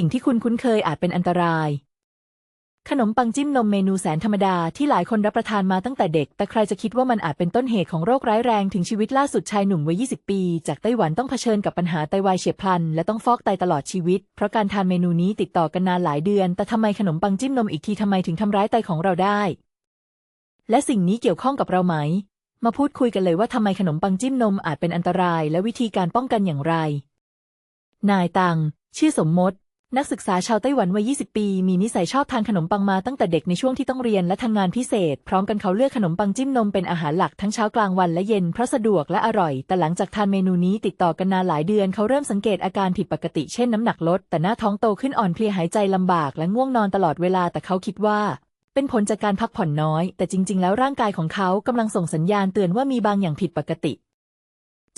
สิ่งที่คุณคุ้นเคยอาจเป็นอันตราย ขนมปังจิ้มนมเมนูแสนธรรมดาที่หลายคนรับประทานมาตั้งแต่เด็ก แต่ใครจะคิดว่ามันอาจเป็นต้นเหตุของโรคร้ายแรงถึงชีวิตล่าสุดชายหนุ่มวัย 20 ปี จากไต้หวันต้องเผชิญกับปัญหาไตวายเฉียบพลัน และต้องฟอกไตตลอดชีวิต เพราะการทานเมนูนี้ติดต่อกันนานหลายเดือน แต่ทำไมขนมปังจิ้มนมอีกทีทำไมถึงทำร้ายไตของเราได้ และสิ่งนี้เกี่ยวข้องกับเราไหม มาพูดคุยกันเลยว่าทำไมขนมปังจิ้มนมอาจเป็นอันตราย และวิธีการป้องกันอย่างไร นายตังชื่อสมมติ นักศึกษาชาวไต้หวันวัย 20 ปี มีนิสัยชอบทานขนมปังมาตั้งแต่เด็กในช่วงที่ต้องเรียนและทำงานพิเศษ พร้อมกันเขาเลือกขนมปังจิ้มนมเป็นอาหารหลักทั้งเช้ากลางวันและเย็นเพราะสะดวกและอร่อย แต่หลังจากทานเมนูนี้ติดต่อกันนานหลายเดือน เขาเริ่มสังเกตอาการผิดปกติเช่นน้ำหนักลด แต่หน้าท้องโตขึ้นอ่อนเพลียหายใจลำบาก และง่วงนอนตลอดเวลาแต่เขาคิดว่าเป็นผลจากการพักผ่อนน้อย แต่จริง ๆ แล้วร่างกายของเขากำลังส่งสัญญาณเตือนว่ามีบางอย่างผิดปกติ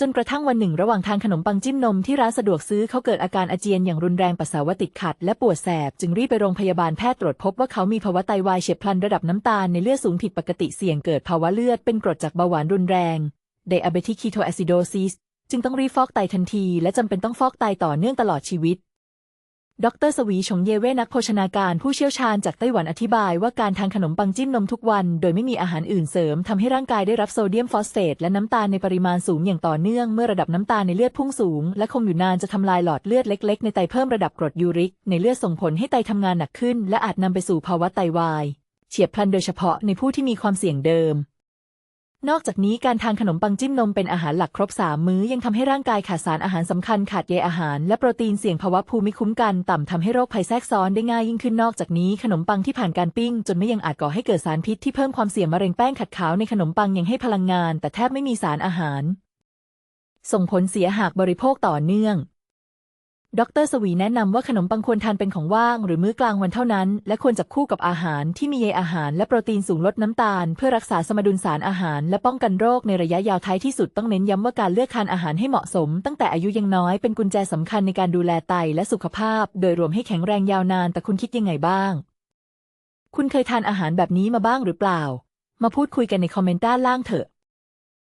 จนกระทั่งวันหนึ่งระหว่างทานขนมปังจิ้มนมที่ร้านสะดวกซื้อเขาเกิดอาการอาเจียนอย่างรุนแรงปัสสาวะติดขัด และปวดแสบ จึงรีบไปโรงพยาบาลแพทย์ตรวจพบว่าเขามีภาวะไตวายเฉียบพลันระดับน้ำตาลในเลือดสูงผิดปกติเสี่ยงเกิดภาวะเลือดเป็นกรดจากเบาหวานรุนแรง diabetic ketoacidosis จึงต้องรีฟอกไตทันที และจำเป็นต้องฟอกไตต่อเนื่องตลอดชีวิต ดรสวีชงเยเว่นักโภชนาการผู้เชี่ยวชาญจากไต้หวันอธิบายว่าการทานขนมปังจิ้มนมทุกวัน โดยไม่มีอาหารอื่นเสริมทำให้ร่างกายได้รับโซเดียมฟอสเฟตและน้ำตาลในปริมาณสูงอย่างต่อเนื่องเมื่อระดับน้ำตาลในเลือดพุ่งสูง และคงอยู่นานจะทำลายหลอดเลือดเล็กๆ ในไตเพิ่มระดับกรดยูริก ในเลือดส่งผลให้ไตทำงานหนักขึ้น และอาจนำไปสู่ภาวะไตวาย เฉียบพลันโดยเฉพาะในผู้ที่มีความเสี่ยงเดิม นอกจากนี้การทานขนมปังจิ้มนมเป็นอาหารหลักครบสามมื้อยังทำให้ร่างกายขาดสารอาหารสำคัญขาดใยอาหาร และโปรตีนเสี่ยงภาวะภูมิคุ้มกันต่ำทำให้โรคภัยแทรกซ้อนได้ง่ายยิ่งขึ้นนอกจากนี้ขนมปังที่ผ่านการปิ้ง จนไม่ยังอาจก่อให้เกิดสารพิษที่เพิ่มความเสี่ยงมะเร็งแป้งขัดขาวในขนมปังยังให้พลังงาน แต่แทบไม่มีสารอาหาร ส่งผลเสียหากบริโภคต่อเนื่อง ดรสวีแนะนำว่าขนมปังควรทานเป็นของว่าง หรือมื้อกลางวันเท่านั้น และควรจับคู่กับอาหารที่มีใยอาหารและโปรตีนสูงลดน้ำตาล เพื่อรักษาสมดุลสารอาหาร และป้องกันโรคในระยะยาวท้ายที่สุดต้องเน้นย้ำว่าการเลือกทานอาหารให้เหมาะสม ตั้งแต่อายุยังน้อยเป็นกุญแจสำคัญในการดูแลไตและสุขภาพ โดยรวมให้แข็งแรงยาวนาน แต่คุณคิดยังไงบ้าง คุณเคยทานอาหารแบบนี้มาบ้างหรือเปล่า มาพูดคุยกันในคอมเมนต์ด้านล่างเถอะ